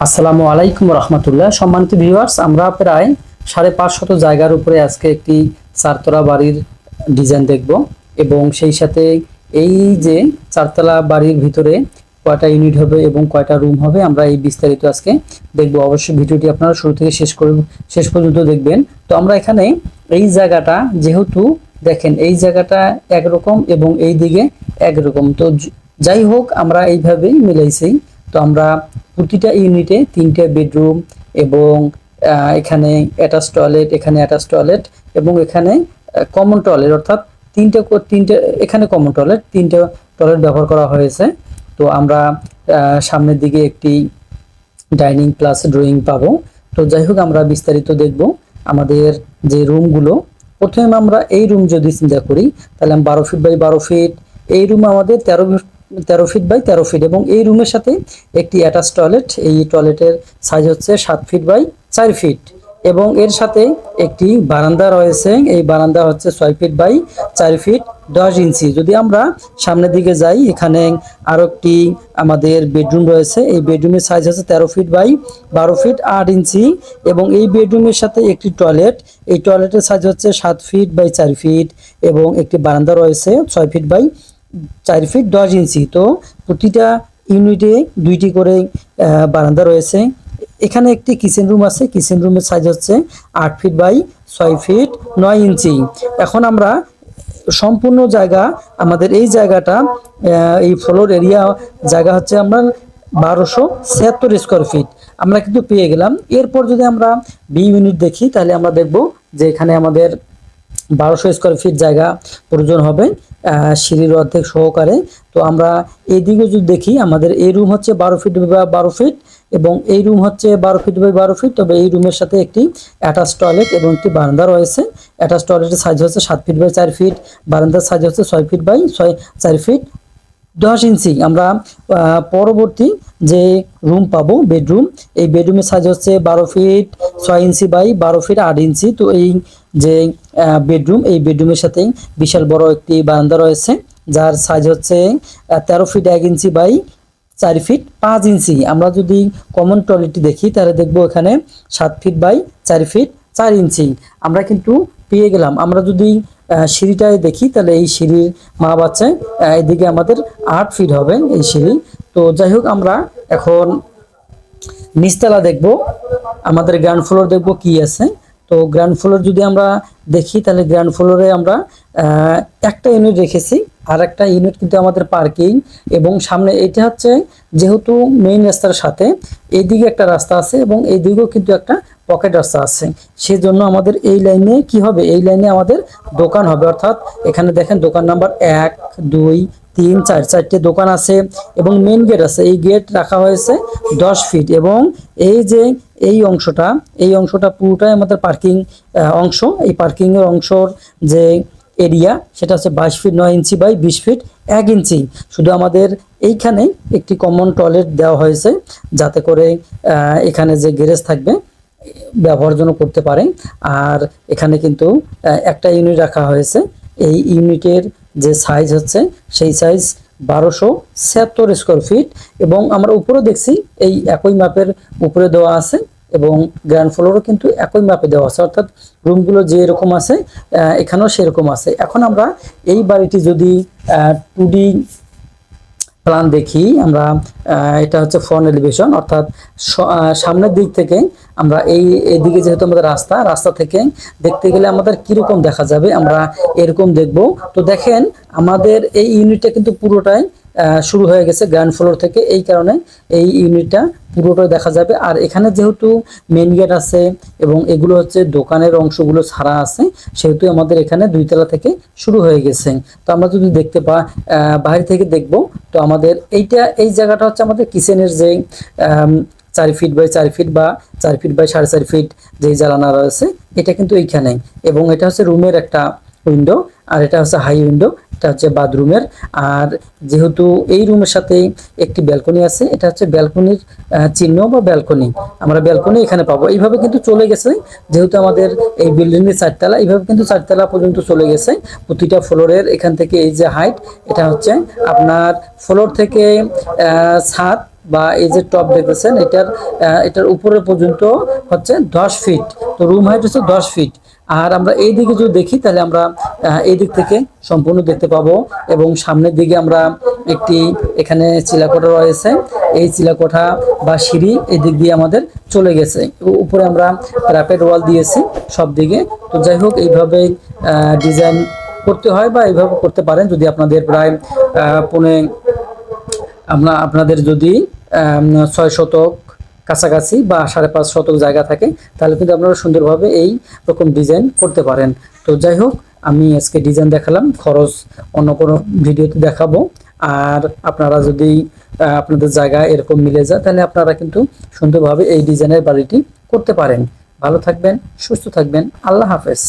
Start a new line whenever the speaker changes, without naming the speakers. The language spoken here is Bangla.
আসসালামু আলাইকুম রহমতুল্লাহ। সম্মানিত ভিউয়ার্স আমরা প্রায় সাড়ে পাঁচশত জায়গার উপরে আজকে একটি চারতলা বাড়ির ডিজাইন দেখব এবং সেই সাথে এই যে চারতলা বাড়ির ভিতরে কয়টা ইউনিট হবে এবং কয়টা রুম হবে, আমরা এই বিস্তারিত আজকে দেখব। অবশ্যই ভিডিওটি আপনারা শুরু থেকে শেষ করে শেষ পর্যন্ত দেখবেন। তো আমরা এখানে এই জায়গাটা যেহেতু দেখেন, এই জায়গাটা একরকম এবং এই দিকে একরকম। তো যাই হোক, আমরা এইভাবেই মিলাইছি। তো আমরা প্রতিটা ইউনিটে তিনটে বেডরুম এবং এখানে অ্যাটাচ টয়লেট, এখানে অ্যাটাচ টয়লেট এবং এখানে কমন টয়লেট অর্থাৎ তিনটে তিনটে, এখানে কমন টয়লেট, তিনটে টয়লেট ব্যবহার করা হয়েছে। তো আমরা সামনের দিকে একটি ডাইনিং প্লাস ড্রয়িং পাবো। তো যাই হোক, আমরা বিস্তারিত দেখব আমাদের যে রুমগুলো। প্রথমে আমরা এই রুম যদি চিন্তা করি, তাহলে বারো ফিট বাই বারো ফিট। এই রুম আমাদের তেরো তেরো ফিট বাই তেরো ফিট এবং এই রুমের সাথে একটি অ্যাটাচ টয়লেট এই টয়লেটের সাইজ হচ্ছে সাত ফিট বাই চার ফিট এবং এর সাথে একটি বারান্দা রয়েছে, এই বারান্দা হচ্ছে ছয় ফিট বাই চার ফিট দশ ইঞ্চি যদি আমরা সামনের দিকে যাই, এখানে আরও একটি আমাদের বেডরুম রয়েছে, এই বেডরুমের সাইজ হচ্ছে তেরো ফিট বাই বারো ফিট আট ইঞ্চি এবং এই বেডরুমের সাথে একটি টয়লেট এই টয়লেটের সাইজ হচ্ছে সাত ফিট বাই চার ফিট এবং একটি বারান্দা রয়েছে ছয় ফিট বাই চার ফিট দশ ইঞ্চি। তো প্রতিটা ইউনিটে দুইটি করে বারান্দা রয়েছে। এখানে একটি কিচেন রুম আছে। কিচেন রুমের সাইজ হচ্ছে আট ফিট বাই ছয় ফিট নয় ইঞ্চি। এখন আমরা সম্পূর্ণ জায়গা, আমাদের এই জায়গাটা এই ফ্লোর এরিয়া জায়গা হচ্ছে আমরা বারোশো ছিয়াত্তর স্কোয়ার ফিট আমরা কিন্তু পেয়ে গেলাম। এরপর যদি আমরা বি ইউনিট দেখি, তাহলে আমরা দেখব যে এখানে আমাদের বারোশো স্কোয়ার ফিট জায়গা প্রয়োজন হবে সিঁড়ির অর্ধেক সহকারে। তো আমরা এইদিকে যদি দেখি, আমাদের এই রুম হচ্ছে বারো ফিট বা বারো ফিট এবং এই রুম হচ্ছে বারো ফিট বাই বারো ফিট তবে এই রুমের সাথে একটি অ্যাটাচ টয়লেট এবং একটি বারান্দা রয়েছে। অ্যাটাচ টয়লেটের সাইজ হচ্ছে সাত ফিট বাই চার ফিট বারান্দার সাইজ হচ্ছে ছয় ফিট বাই ছয়, চার ফিট দশ ইঞ্চি আমরা পরবর্তী যে রুম পাবো বেডরুম এই বেডরুমের সাইজ হচ্ছে বারো ফিট ছয় ইঞ্চি বাই বারো ফিট আট ইঞ্চি। তো এই যে বেডরুম এই বেডরুমের সাথে বিশাল বড় একটি বারান্দা রয়েছে যার সাইজ হচ্ছে তেরো ফিট এক ইঞ্চি বাই চার ফিট পাঁচ ইঞ্চি। আমরা যদি কমন টয়লেটটি দেখি তাহলে দেখব এখানে সাত ফিট বাই চার ফিট চার ইঞ্চি। আমরা কিন্তু পেয়ে গেলাম। আমরা যদি সিঁড়িটায় দেখি তাহলে এই সিঁড়ির মা বাচ্চায় আহ, এদিকে আমাদের আট ফিট হবে এই সিঁড়ি। তো যাই হোক আমরা এখন নিচতলা দেখব। আমাদের গ্রাউন্ড ফ্লোর দেখব কি আছে। তো গ্রাউন্ড ফ্লোর যদি আমরা দেখি, তাহলে গ্রাউন্ড ফ্লোরে আমরা একটা ইউনিট রেখেছি, আর একটা ইউনিট কিন্তু আমাদের পার্কিং এবং সামনে এটা হচ্ছে যেহেতু মেইন রাস্তার সাথে এইদিকে একটা রাস্তা আছে এবং এইদিকেও কিন্তু একটা পকেট রাস্তা আছে। সেজন্য আমাদের এই লাইনে কি হবে? এই লাইনে আমাদের দোকান হবে। অর্থাৎ এখানে দেখেন দোকান নাম্বার এক, দুই তিন, চার, চারটে দোকান আছে এবং মেন গেট আছে। এই গেট রাখা হয়েছে দশ ফিট এবং এই যে এই অংশটা এই অংশটা পুরোটাই আমাদের পার্কিং অংশ। এই পার্কিং এর অংশর যে এরিয়া সেটা হচ্ছে বাইশ ফিট নয় ইঞ্চি বাই বিশ ফিট এক ইঞ্চি। শুধু আমাদের এইখানে একটি কমন টয়লেট দেওয়া হয়েছে যাতে করে এখানে যে গ্যারেজ থাকবে, ব্যবহার জন্য করতে পারে। আর এখানে কিন্তু একটা ইউনিট রাখা হয়েছে। এই ইউনিটের যে সাইজ হচ্ছে, সেই সাইজ বারোশো ছিয়াত্তর স্কোয়ার ফিট এবং আমরা উপরে দেখছি এই একই মাপের উপরে দেওয়া আছে এবং গ্র্যান্ড ফ্লোরও কিন্তু একই মাপে দেওয়া আছে। অর্থাৎ রুমগুলো যে এরকম আছে এখানেও সেরকম আছে। এখন আমরা এই বাড়িটি যদি টু প্ল্যান দেখি, আমরা এটা হচ্ছে ফ্রন্ট এলিভেশন অর্থাৎ সামনের দিক থেকে আমরা এই এদিকে যেহেতু আমাদের রাস্তা রাস্তা থেকে দেখতে গেলে আমাদের কীরকম দেখা যাবে, আমরা এরকম দেখব। তো দেখেন, আমাদের এই ইউনিটটা কিন্তু পুরোটাই শুরু হয়ে গেছে গ্রাউন্ড ফ্লোর থেকে। এই কারণে এই ইউনিটটা পুরোটাই দেখা যাবে। আর এখানে যেহেতু মেন গেট আছে এবং এগুলো হচ্ছে দোকানের অংশগুলো ছাড়া আছে, সেহেতু আমাদের এখানে দুইতলা থেকে শুরু হয়ে গেছে। তো আমরা যদি দেখতে পা বাইরে থেকে দেখব, তো আমাদের এইটা, এই জায়গাটা হচ্ছে আমাদের কিচেনের যে চার ফিট বাই চার ফিট বা চার ফিট বাই সাড়ে চার ফিট যে জ্বালানা রয়েছে, এটা কিন্তু এইখানে। এবং এটা হচ্ছে রুমের একটা উইন্ডো আর এটা হচ্ছে হাই উইন্ডো এটা হচ্ছে বাথরুমের। আর যেহেতু এই রুমের সাথে একটি ব্যালকনি আছে, এটা হচ্ছে ব্যালকনির চিহ্ন বা ব্যালকনি আমরা ব্যালকনি এখানে পাবো। এইভাবে কিন্তু চলে গেছে। যেহেতু আমাদের এই বিল্ডিংয়ের চারতলা, এইভাবে কিন্তু চারতলা পর্যন্ত চলে গেছে। প্রতিটা ফ্লোরের এখান থেকে এই যে হাইট এটা হচ্ছে আপনার ফ্লোর থেকে ছাদ বা এই যে টপ দেখতেছেন, এটার এটার উপরে পর্যন্ত হচ্ছে দশ ফিট তো রুম হাইট হচ্ছে দশ ফিট আর আমরা এই দিকে যদি দেখি, তাহলে আমরা এই দিক থেকে সম্পূর্ণ দেখতে পাবো এবং সামনের দিকে আমরা একটি এখানে চিলাকোঠা রয়েছে। এই চিলাকোঠা বা সিঁড়ি এই দিক দিয়ে আমাদের চলে গেছে। উপরে আমরা র্যাপেড ওয়াল দিয়েছি সব দিকে। তো যাই হোক, এইভাবে ডিজাইন করতে হয় বা এইভাবে করতে পারেন। যদি আপনাদের প্রায় পৌনে, আমরা আপনাদের যদি ছয় শতক কাছাকাছি বা সাড়ে পাঁচ শতক জায়গা থাকে, তাহলে কিন্তু আপনারা সুন্দরভাবে এই রকম ডিজাইন করতে পারেন। তো যাই হোক, আমি আজকে ডিজাইন দেখালাম, খরচ অন্য কোনো ভিডিওতে দেখাবো। আর আপনারা যদি আপনাদের জায়গা এরকম মিলে যায়, তাহলে আপনারা কিন্তু সুন্দরভাবে এই ডিজাইনের বাড়িটি করতে পারেন। ভালো থাকবেন, সুস্থ থাকবেন, আল্লাহ হাফেজ।